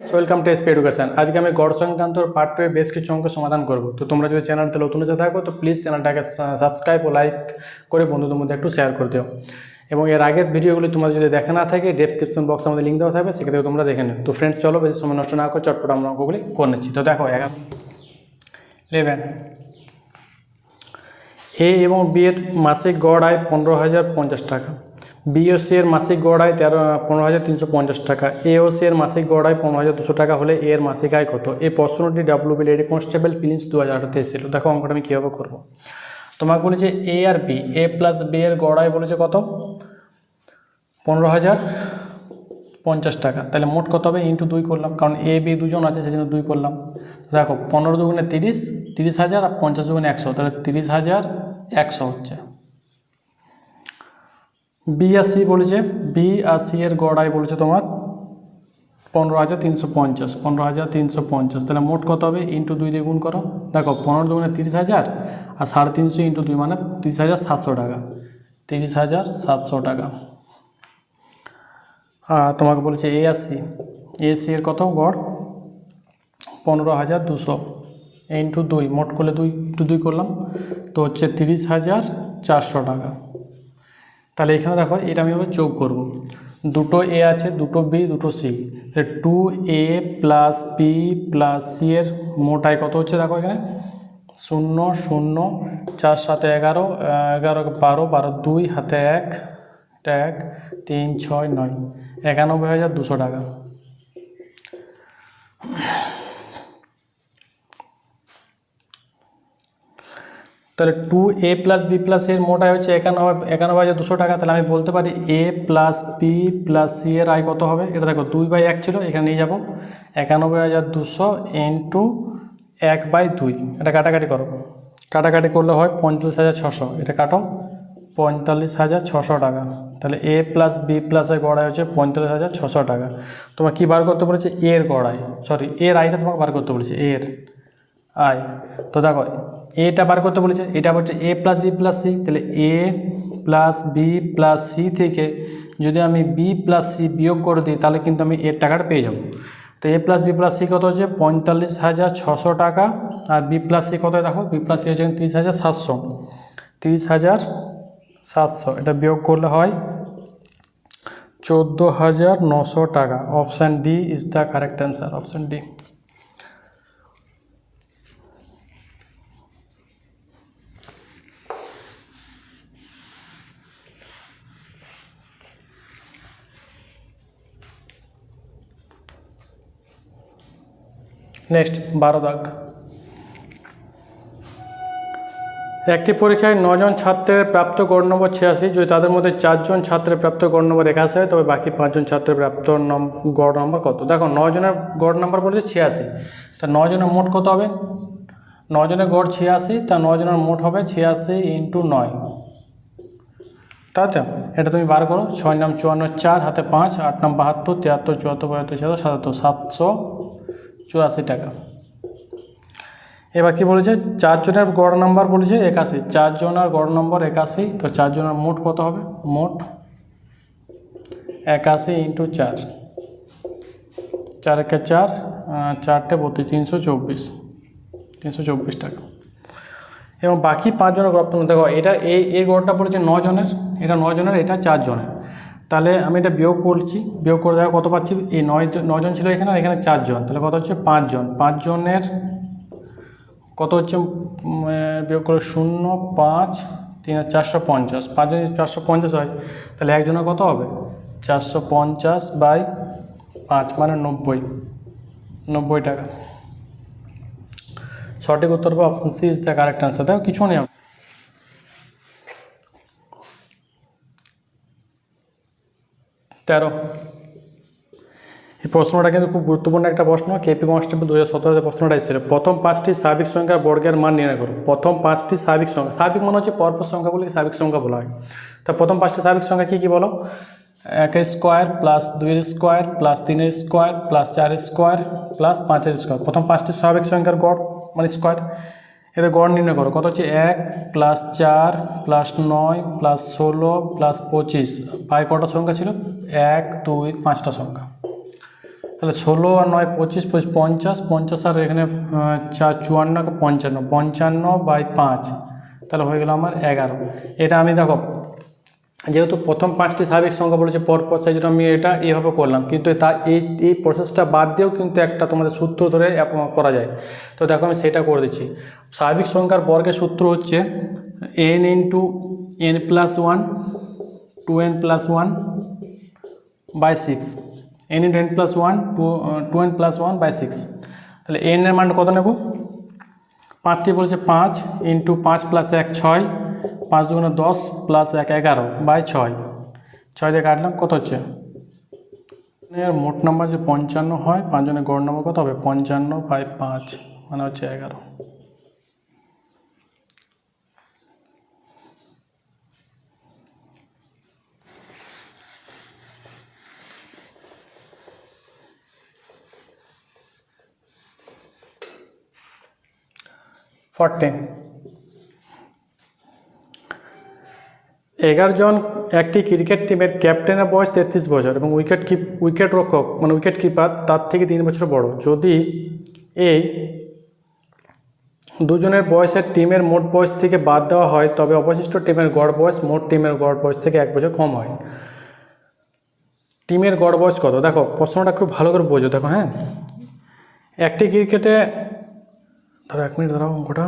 Welcome to SP education আজকে আমি গড় সংক্রান্ত পার্ট টু বেশ কিছু অঙ্ক সমাধান করব। তো তোমরা যদি চ্যানেলতে নতুন এসে থাকো, তো প্লিজ চ্যানেলটাকে সাবস্ক্রাইব ও লাইক করে বন্ধুদের মধ্যে একটু শেয়ার করে দিও। এবং এর আগের ভিডিওগুলি তোমাদের যদি দেখা না থাকে ডেসক্রিপশন বক্সে আমাদের লিঙ্ক দেওয়া থাকবে সেক্ষেত্রে তোমরা দেখে নিও। তো ফ্রেন্ডস চলো বেশি সময় নষ্ট না করে চটপট আমরা অঙ্কগুলি করে নিচ্ছি। তো দেখো এগারো ইলেভেন এ এবং বি এর মাসিক গড় আয় পনেরো হাজার পঞ্চাশ টাকা। বি ও সি এর মাসিক গড় আয় তেরো, পনেরো হাজার তিনশো পঞ্চাশ টাকা। এওসি এর মাসিক গড় আয় পনেরো হাজার দুশো টাকা হলে এর মাসিক আয় কত? এই প্রশ্নটি ডাব্লিউ বি লেডি কনস্টেবল ফিলিমস দু হাজার আঠারোতে এসেছিল। দেখো অঙ্কটা আমি কীভাবে করব। তোমাকে বলেছে এ আর বি, এ প্লাস বি এর গড় আয় বলেছে কত? পনেরো হাজার পঞ্চাশ টাকা। তাহলে মোট কত হবে? ইন্টু দুই করলাম, কারণ এ, বি দুজন আছে সেজন্য দুই করলাম। দেখো, পনেরো দুগুণে তিরিশ তিরিশ হাজার আর পঞ্চাশ দুগুণে একশো। তাহলে তিরিশ হাজার একশো হচ্ছে। বি আর সি বলেছে বি আর সি এর গড়াই বলেছে তোমার পনেরো হাজার তিনশো পঞ্চাশ, পনেরো হাজার তিনশো পঞ্চাশ। তাহলে মোট কত হবে? ইন্টু দুই দিয়ে গুণ করো। দেখো, পনেরো দুগুণে তিরিশ হাজার আর সাড়ে তিনশো ইন্টু দুই মানে তিরিশ হাজার সাতশো টাকা। তিরিশ হাজার সাতশো টাকা। আর তোমাকে বলেছে A R C A C এর কত গড়? পনেরো হাজার দুশো। ইন্টু দুই, মোট করলে দুই ইন্টু দুই করলাম। তো হচ্ছে তিরিশ হাজার চারশো টাকা। তাহলে এখানে দেখো, এটা আমি আবার যোগ করব। দুটো এ আছে, দুটো বি দুটো সি তাহলে two A plus B plus C এর মোটায় কত হচ্ছে দেখো এখানে? শূন্য শূন্য, চার সাথে এগারো এগারো, বারো বারো, দুই, হাতে এক এক, তিন, ছয়, নয়। একানব্বই হাজার দুশো টাকা। তাহলে two A plus B plus এর মোট আয় হচ্ছে একানব্বই একানব্বই হাজার দুশো টাকা। তাহলে আমি বলতে পারি A plus B plus C এর আয় কত হবে? এটা দেখো, দুই বাই এক ছিল, এখানে নিয়ে যাব। একানব্বই হাজার দুশো ইন্টু এক বাই দুই। এটা কাটাকাটি করো। কাটাকাটি করলে হয় পঁয়তাল্লিশ হাজার ছশো। এটা কাটো, পঁয়তাল্লিশ হাজার ছশো টাকা। তাহলে এ প্লাস বি প্লাসের গড়াই হচ্ছে পঁয়তাল্লিশ হাজার ছশো টাকা। তোমার কী বার করতে বলেছে? এর গড়াই সরি এর আয়টা তোমাকে বার করতে বলেছে এর। আয়। তো দেখো এটা বার করতে বলেছে, এটা হচ্ছে A plus B plus C তাহলে A plus B plus C থেকে যদি আমি বি প্লাস সি বিয়োগ করে দিই, তাহলে কিন্তু আমি এর টাকাটা পেয়ে যাব। তো A plus B plus C কত হচ্ছে? পঁয়তাল্লিশ হাজার ছশো টাকা। আর বি প্লাস সি কত দেখো? বি প্লাস সি হচ্ছে তিরিশ হাজার সাতশো। তিরিশ হাজার সাতশো, এটা বিয়োগ করলে হয় চোদ্দ হাজার নশো টাকা। Option D is the correct answer option D next, বারো দাগ। একটি পরীক্ষায় নজন ছাত্রের প্রাপ্ত গড় নম্বর ছিয়াশি, যদি তাদের মধ্যে চারজন ছাত্রের প্রাপ্ত গড় নম্বর একাশি হয়, তবে বাকি পাঁচজন ছাত্রের প্রাপ্ত গড় নম্বর কত? দেখো নজনের গড় নম্বর বলেছে ছিয়াশি। তা নজনের মোট কত হবে? নজনের গড় ছিয়াশি, তা নজনের মোট হবে ছিয়াশি ইন্টু নয়। তাই তো এটা তুমি বার করো। ছয় নাম চুয়ান্ন চার, হাতে পাঁচ, আট নাম বাহাত্তর, তিয়াত্তর, চুয়াত্তর বাহাত্তর ছিয়াত্তর সাতাত্তর সাতশো চুরাশি টাকা। এবার কি বলেছে? চারজনের গড় নাম্বার বলেছে একাশি। চারজনের গড় নম্বর একাশি, তো চারজনের মোট কত হবে? মোট একাশি ইন্টু চার। চার একে চার চারটে বত্রিশ, তিনশো চব্বিশ। তিনশো চব্বিশ টাকা। এবং বাকি পাঁচজনের গড়, দেখো, এটা এই এই গড়টা পড়েছে জনের। এটা জনের, এটা চারজনের তাহলে আমি এটা বিয়োগ করছি, বিয়োগ করে দেখো কত পাচ্ছি? এই নয় জন- নজন ছিল এখানে আর এখানে চারজন তাহলে কত হচ্ছে? পাঁচজন পাঁচজনের কত হচ্ছে? বিয়োগ করে শূন্য, পাঁচ, তিন চারশো পঞ্চাশ। পাঁচজন চারশো পঞ্চাশ হয়, তাহলে একজনের কত হবে? চারশো পঞ্চাশ বাই পাঁচ মানে নব্বই। নব্বই টাকা। সঠিক উত্তর হবে option C is the correct answer. দেখো, কিছু নেই তেরো। এই প্রশ্নটা কিন্তু খুব গুরুত্বপূর্ণ একটা প্রশ্ন। কেপি কনস্টেবল দু হাজার সতেরোতে প্রশ্নটা এসেছিল, প্রথম পাঁচটি স্বাভাবিক সংখ্যার বর্গের মান নির্ণয় করো। প্রথম পাঁচটি স্বাভাবিক সংখ্যা স্বাভাবিক মানে হচ্ছে পরপর সংখ্যাগুলিকে স্বাভাবিক সংখ্যা বলা হয়। তা প্রথম পাঁচটি স্বাভাবিক সংখ্যা কী কী বলো? একের স্কোয়ার প্লাস দুইয়ের স্কোয়ার প্লাস তিনের স্কোয়ার প্লাস চারের স্কোয়ার প্লাস পাঁচের স্কোয়ার। প্রথম পাঁচটি স্বাভাবিক সংখ্যার গড় মানে স্কোয়ার। এদের গড় নির্ণয় করো। কত হচ্ছে? এক প্লাস চার প্লাস নয় প্লাস ষোলো প্লাস পঁচিশ। পায়ে কটা সংখ্যা ছিল? এক, দুই, পাঁচটা সংখ্যা। তাহলে ষোলো আর নয় পঁচিশ পঁচিশ পঞ্চাশ পঞ্চাশ আর এখানে চার চুয়ান্ন পঞ্চান্ন। পঞ্চান্ন বাই পাঁচ। তাহলে হয়ে গেল আমার এগারো। এটা আমি দেখো, যেহেতু প্রথম পাঁচটি স্বাভাবিক সংখ্যা বলেছে, পরপর সেই জন্য আমি এটা এইভাবে করলাম। কিন্তু তা, এই এই প্রসেসটা বাদ দিয়েও কিন্তু একটা তোমাদের সূত্র ধরে করা যায়। তো দেখো আমি সেটা করে দিচ্ছি। স্বাভাবিক সংখ্যার বর্গের সূত্র হচ্ছে n into n plus one, two n plus one by six. N into n plus one, two two n plus one by six. তাহলে এন এর মান কত নেব? পাঁচটি বলেছে পাঁচ ইন্টু পাঁচ প্লাস এক ছয়, পাঁচ দুগুণে দশ প্লাস এক এগারো বাই ছয়। ছয় দিয়ে কাটলাম, কত হচ্ছে? মোট নাম্বার যে পঞ্চান্ন হয় পাঁচজনের গড় নাম্বার কত হবে? পঞ্চান্ন বাই পাঁচ মানে হচ্ছে এগারো। ফরটিন এগারো জন একটি ক্রিকেট টিমের ক্যাপ্টেনের বয়স তেত্রিশ বছর এবং উইকেট কিপ উইকেট রক্ষক মানে উইকেট কিপার তার থেকে তিন বছর বড়। যদি এই দুজনের বয়সের টিমের মোট বয়স থেকে বাদ দেওয়া হয়, তবে অবশিষ্ট টিমের গড় বয়স, মোট টিমের গড় বয়স থেকে এক বছর কম হয়। টিমের গড় বয়স কত? দেখো, প্রশ্নটা একটু ভালো করে বোঝো, দেখো হ্যাঁ? একটি ক্রিকেটে ধরো এক মিনিট ধরো অঙ্কটা।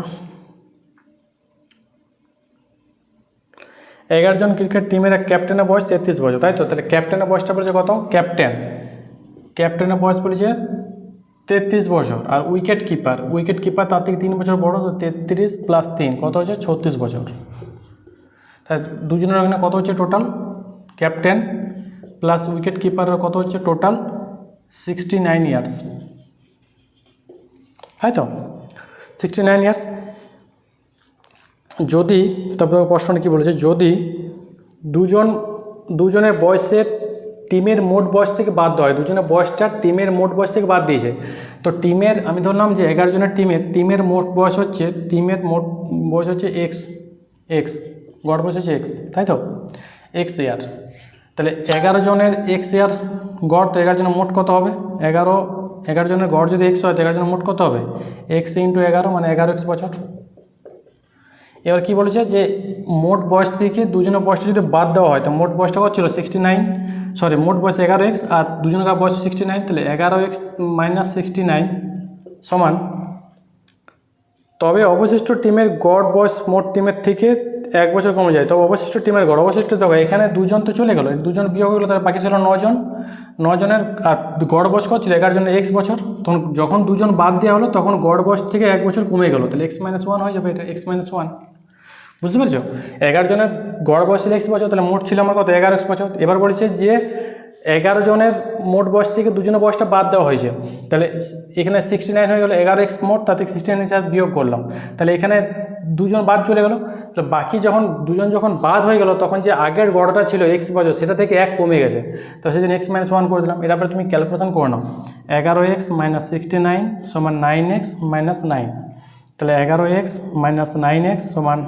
এগারো জন ক্রিকেট টিমের এক ক্যাপ্টেনের বয়স তেত্রিশ বছর, তাই তো? তাহলে ক্যাপ্টেনের বয়সটা বলেছে কত? ক্যাপ্টেন। ক্যাপ্টেনের বয়স বলেছে তেত্রিশ বছর, আর উইকেট কিপার। উইকেট কিপার তার থেকে তিন বছর বড়, তো তেত্রিশ প্লাস তিন, কত হচ্ছে ছত্রিশ বছর। তাই দুজনের ওখানে কত হচ্ছে টোটাল ক্যাপ্টেন প্লাস উইকেট কিপারের কত হচ্ছে টোটাল সিক্সটি নাইন ইয়ার্স তাই তো? সিক্সটি নাইন ইয়ার্স যদি, তারপরে প্রশ্নটা কী বলেছে? যদি দুজন, দুজনের বয়সের টিমের মোট বয়স থেকে বাদ দেওয়া হয়, দুজনের বয়সটা টিমের মোট বয়স থেকে বাদ দিয়েছে, তো টিমের, আমি ধরলাম যে এগারো জনের টিমের টিমের মোট বয়স হচ্ছে, টিমের মোট বয়স হচ্ছে এক্স এক্স গড় বয়স হচ্ছে এক্স তাই তো? এক্স ইয়ার তাহলে এগারো জনের এক্স ইয়ার গড় তো এগারো জনের মোট কত হবে? এগারো এগারো জনের গড় যদি এক্স হয় তো এগারো জনের মোট কত হবে? এক্স ইন্টু এগারো মানে এগারো এক্স বছর। এবার কি বলেছে যে মোট বয়স থেকে দুজনের বয়সটা যদি বাদ দেওয়া হয়, তো মোট বয়সটা কত ছিল? সিক্সটি নাইন সরি মোট বয়স এগারো এক্স আর দুজনের বয়স সিক্সটি নাইন তাহলে এগারো এক্স মাইনাস সিক্সটি নাইন সমান তবে অবশিষ্ট টিমের গড় বয়স মোট টিমের থেকে এক বছর কমে যায়। তবে অবশিষ্ট টিমের গড়, অবশিষ্ট দেখো, এখানে দুজন তো চলে গেলো। দুজন বিয়োগ হয়ে গেলো, তার বাকি ছিল নজন। নজনের, আর গড় বয়স কত ছিল? এগারো জনের এক্স বছর। তখন যখন দুজন বাদ দেওয়া হলো, তখন গড় বয়স থেকে এক বছর কমে গেলো। তাহলে এক্স মাইনাস ওয়ান হয়ে যাবে এটা এক্স মাইনাস ওয়ান বুঝতে পেরেছ? এগারো জনের গড় বয়স ছিল এক্স বছর, তাহলে মোট ছিল আমার কত? এগারো এক্স বছর। এবার বলেছে যে এগারো জনের মোট বয়স থেকে দুজনের বয়সটা বাদ দেওয়া হয়েছে। তাহলে এখানে সিক্সটি নাইন হয়ে গেলো, এগারো এক্স মোট, তাতে সিক্সটি নাইন হিসাবে বিয়োগ করলাম। তাহলে এখানে দুজন বাদ চলে গেলো। তাহলে বাকি যখন দুজন যখন বাদ হয়ে গেল, তখন যে আগের গড়টা ছিল এক্স বছর, সেটা থেকে এক কমে গেছে। তো জন্য এক্স মাইনাস ওয়ান করে দিলাম। এটা পরে তুমি ক্যালকুলেশন করে নাও। এগারো এক্স মাইনাস সিক্সটি নাইন সমান নাইন এক্স মাইনাস নাইন তাহলে এগারো এক্স মাইনাস নাইন এক্স সমান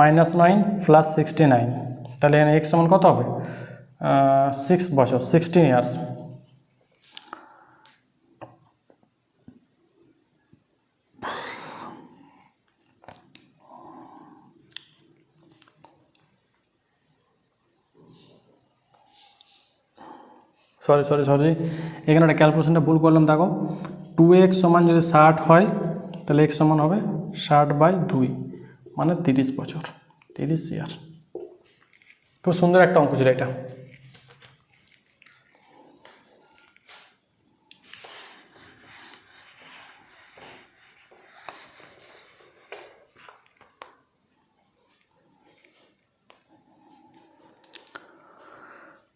minus nine plus sixty nine তাহলে এখানে এক্স সমান কত হবে? সিক্স বছর sixteen years sorry sorry sorry এখানে একটা ক্যালকুলেশনটা ভুল করলাম, দেখো। টু এক্স সমান যদি ষাট হয়, তাহলে এক্স সমান হবে ষাট বাই দুই। মানে তিরিশ বছর তিরিশ ইয়ার খুব সুন্দর একটা অঙ্ক ছিল এটা।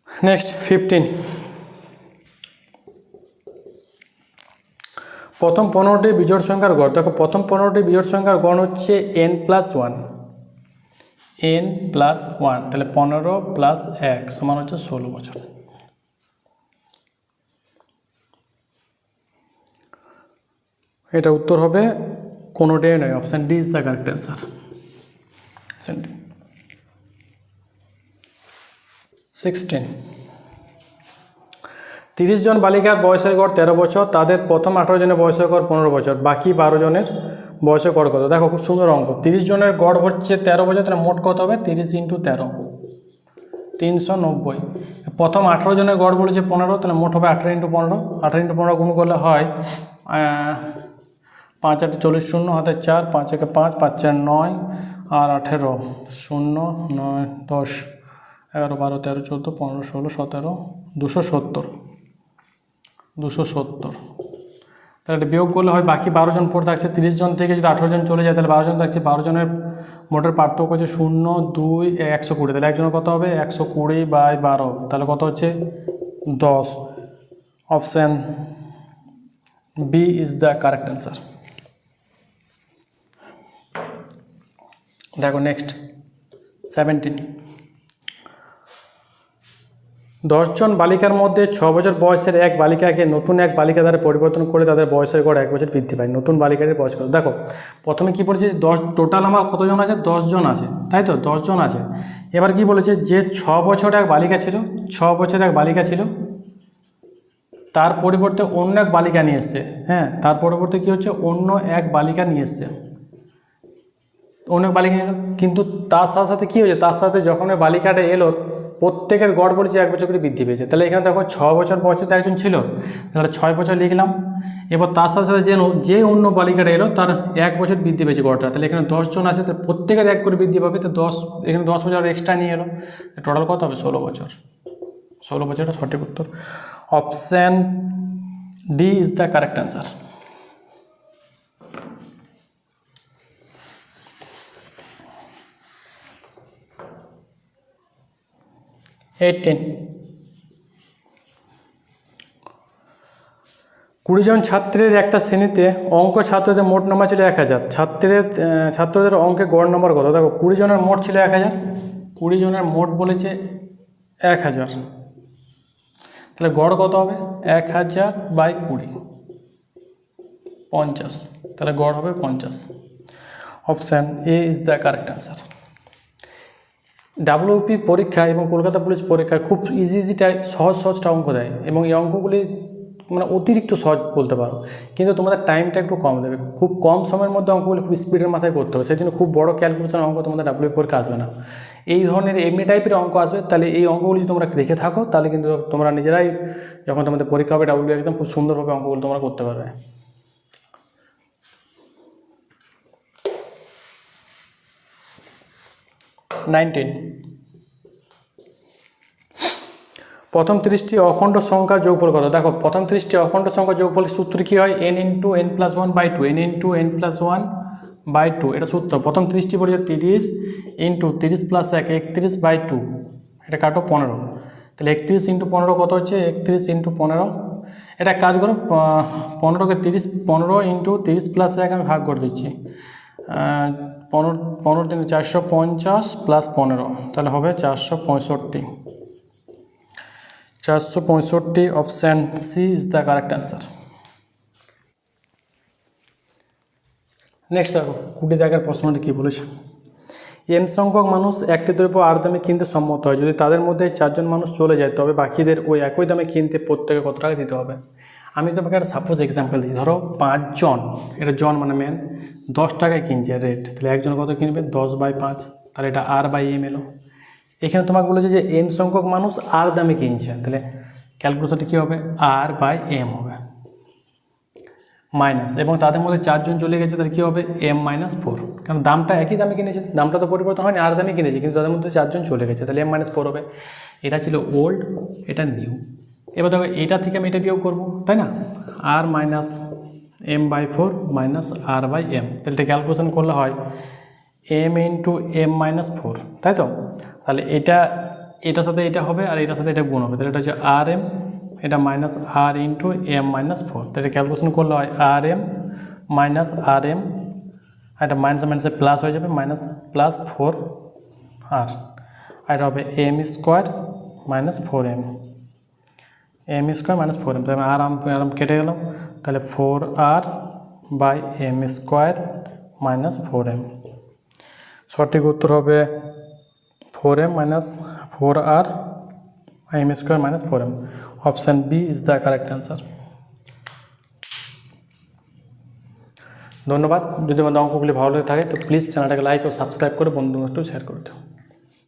নেক্সট ফিফটিন প্রথম পনেরোটি বিজোড় সংখ্যার গড়। দেখো, প্রথম পনেরোটি বিজোড় সংখ্যার গড় হচ্ছে n plus one n plus one তাহলে পনেরো প্লাস এক সমান হচ্ছে ষোলো বছর। এটা উত্তর হবে কোনোটাই নয় option D is the correct answer sixteen তিরিশ জন বালিকার বয়সের গড় তেরো বছর, তাদের প্রথম আঠারো জনের বয়সের গড় পনেরো বছর, বাকি বারো জনের বয়সের গড় কত? দেখো খুব সুন্দর অঙ্ক। তিরিশ জনের গড় হচ্ছে তেরো বছর, তাহলে মোট কত হবে? তিরিশ ইন্টু তেরো। তিনশো নব্বই। প্রথম আঠেরো জনের গড় বলেছে পনেরো, তাহলে মোট হবে আঠেরো ইন্টু পনেরো। আঠেরো ইন্টু পনেরো গুণ করলে হয় পাঁচ আটে চল্লিশ শূন্য, হাতে চার, পাঁচ একে পাঁচ পাঁচ চার নয়, আর আঠেরো শূন্য, নয় দশ, এগারো বারো তেরো চোদ্দ, পনেরো ষোলো সতেরো দুশো সত্তর। দুশো সত্তর। তাহলে এটা বিয়োগ করলে হয় বাকি বারো জন পড়ে থাকছে তিরিশ জন থেকে যদি আঠেরো জন চলে যায়, তাহলে বারো জন থাকছে বারো জনের মোটের পার্থক্য হচ্ছে শূন্য, দুই, একশো কুড়ি। তাহলে একজনের কত হবে? একশো কুড়ি বাই বারো। তাহলে কত হচ্ছে? দশ। Option B is the correct answer দেখো নেক্সট সেভেন্টিন দশজন বালিকার মধ্যে ছ বছর বয়সের এক বালিকাকে নতুন এক বালিকা দ্বারা পরিবর্তন করে তাদের বয়সের গড় এক বছর বৃদ্ধি পায়। নতুন বালিকার বয়স কত? দেখো, প্রথমে কি বলেছে দশ টোটাল আমার কতজন আছে? দশজন আছে। তাই তো? দশজন আছে। এবার কি বলেছে যে ছ বছর এক বালিকা ছিল ছ বছর এক বালিকা ছিল, তার পরিবর্তে অন্য এক বালিকা নিয়ে এসছে। হ্যাঁ তার পরিবর্তে কি হচ্ছে? অন্য এক বালিকা নিয়ে এসছে। অনেক বালিকা এলো। কিন্তু তার সাথে সাথে কী হয়েছে? তার সাথে যখন ওই বালিকাটা এলো, প্রত্যেকের গড় বলেছে এক বছর করে বৃদ্ধি পেয়েছে। তাহলে এখানে দেখো ছ বছর বয়সে একজন ছিল। তাহলে ছয় বছর লিখলাম। এবার তার সাথে সাথে যে ন- যে অন্য বালিকাটা এলো, তার এক বছর বৃদ্ধি পেয়েছে গড়টা। তাহলে এখানে দশজন আছে তো প্রত্যেকের এক করে বৃদ্ধি পাবে। তো দশ এখানে দশ বছর এক্সট্রা নিয়ে এলো। টোটাল কত হবে? ষোলো বছর। ষোলো বছরটা সঠিক উত্তর। Option D is the correct answer eighteen কুড়ি জন ছাত্রের একটা শ্রেণীতে অঙ্ক ছাত্রদের মোট নম্বর ছিল এক হাজার। ছাত্রের ছাত্রদের অঙ্কে গড় নম্বর কত? দেখো, কুড়ি জনের মোট ছিল এক হাজার। কুড়ি জনের মোট বলেছে এক হাজার। তাহলে গড় কত হবে? এক হাজার বাই কুড়ি। পঞ্চাশ। তাহলে গড় হবে পঞ্চাশ। Option A is the correct answer WP পরীক্ষা এবং কলকাতা পুলিশ পরীক্ষায় খুব ইজি ইজিটা সহজ সহজটা অঙ্ক দেয়। এবং এই অঙ্কগুলি মানে অতিরিক্ত সহজ বলতে পারো। কিন্তু তোমাদের টাইমটা একটু কম দেবে। খুব কম সময়ের মধ্যে অঙ্কগুলি খুব স্পিডের মাথায় করতে হবে। সেই জন্য খুব বড় ক্যালকুলেশন অঙ্ক তোমাদের ডাব্লিউ পরীক্ষা আসবে না। এই ধরনের এমনি টাইপের অঙ্ক আসবে, তাহলে এই অঙ্কগুলি যদি তোমরা দেখে থাকো, তাহলে কিন্তু তোমরা নিজেরাই যখন তোমাদের পরীক্ষা হবে ডাব্লিউ এক্সাম খুব সুন্দরভাবে অঙ্কগুলো তোমরা করতে পারবে। নাইনটিন প্রথম তিরিশটি অখণ্ড সংখ্যার যোগফল কত? দেখো, প্রথম তিরিশটি অখণ্ড সংখ্যার যোগফল সূত্র কী হয়? N into n plus one by two n into n plus one by two এটা সূত্র। প্রথম তিরিশটি পড়েছে তিরিশ ইন্টু তিরিশ প্লাস এক, একত্রিশ বাই টু এটা কাটো পনেরো। তাহলে একত্রিশ ইন্টু পনেরো কত হচ্ছে? একত্রিশ ইন্টু পনেরো। এটা কাজ করো পনেরোকে তিরিশ, পনেরো ইন্টু তিরিশ প্লাস এক আমি ভাগ করে দিচ্ছি। পনেরো পনেরো দিন চারশো পঞ্চাশ প্লাস পনেরো, তাহলে হবে চারশো পঁয়ষট্টি। চারশো পঁয়ষট্টি option C is the correct answer next দেখো কুড়ি দাগের প্রশ্নটা কী বলেছে? এন সংখ্যক মানুষ একটি দ্রব্য আর দামে কিনতে সম্মত হয়। যদি তাদের মধ্যে চারজন মানুষ চলে যায়, তবে বাকিদের ওই একই দামে কিনতে প্রত্যেকে কত টাকা দিতে হবে? আমি তোমাকে একটা সাপোজ এক্সাম্পল দিই। ধরো পাঁচজন, এটা জন মানে মেন দশ টাকায় কিনছে রেট তাহলে একজন কত কিনবে? দশ বাই পাঁচ। তাহলে এটা আর বাই এম এলো। এখানে তোমাকে বলেছে যে এন সংখ্যক মানুষ আর দামে কিনছে। তাহলে ক্যালকুলেশনটা কী হবে? আর বাই এম হবে। মাইনাস এবং তাদের মধ্যে চারজন চলে গেছে, তাহলে কী হবে? এম মাইনাস ফোর কারণ দামটা একই দামে কিনেছে, দামটা তো পরিবর্তন হয়নি আর দামে কিনেছে। কিন্তু তাদের মধ্যে চারজন চলে গেছে, তাহলে এম মাইনাস ফোর হবে। এটা ছিল ওল্ড এটা নিউ এবার দেখো, এটা থেকে আমি এটা বিয়োগ করব, তাই না? R minus M by four minus R by M তাহলে এটা ক্যালকুলেশন করলে হয় M into M minus four তাই তো? তাহলে এটা, এটার সাথে এটা হবে আর এটার সাথে এটা গুণ হবে। তাহলে এটা হচ্ছে আর এম এটা minus R into M minus four তাহলে ক্যালকুলেশন করলে হয় R M minus R M এটা মাইনাস মাইনাসে প্লাস হয়ে যাবে minus plus four R R এটা হবে M square minus four M M square minus four M তাহলে আর আরাম কেটে গেল তাহলে four R by M square minus four M সঠিক উত্তর হবে four M minus four R M square minus four M option B is the correct answer ধন্যবাদ। যদি আমাদের অঙ্কগুলি ভালো লেগে থাকে, তো প্লিজ চ্যানেলটাকে লাইক ও সাবস্ক্রাইব করে বন্ধুদের একটু শেয়ার করে দিও।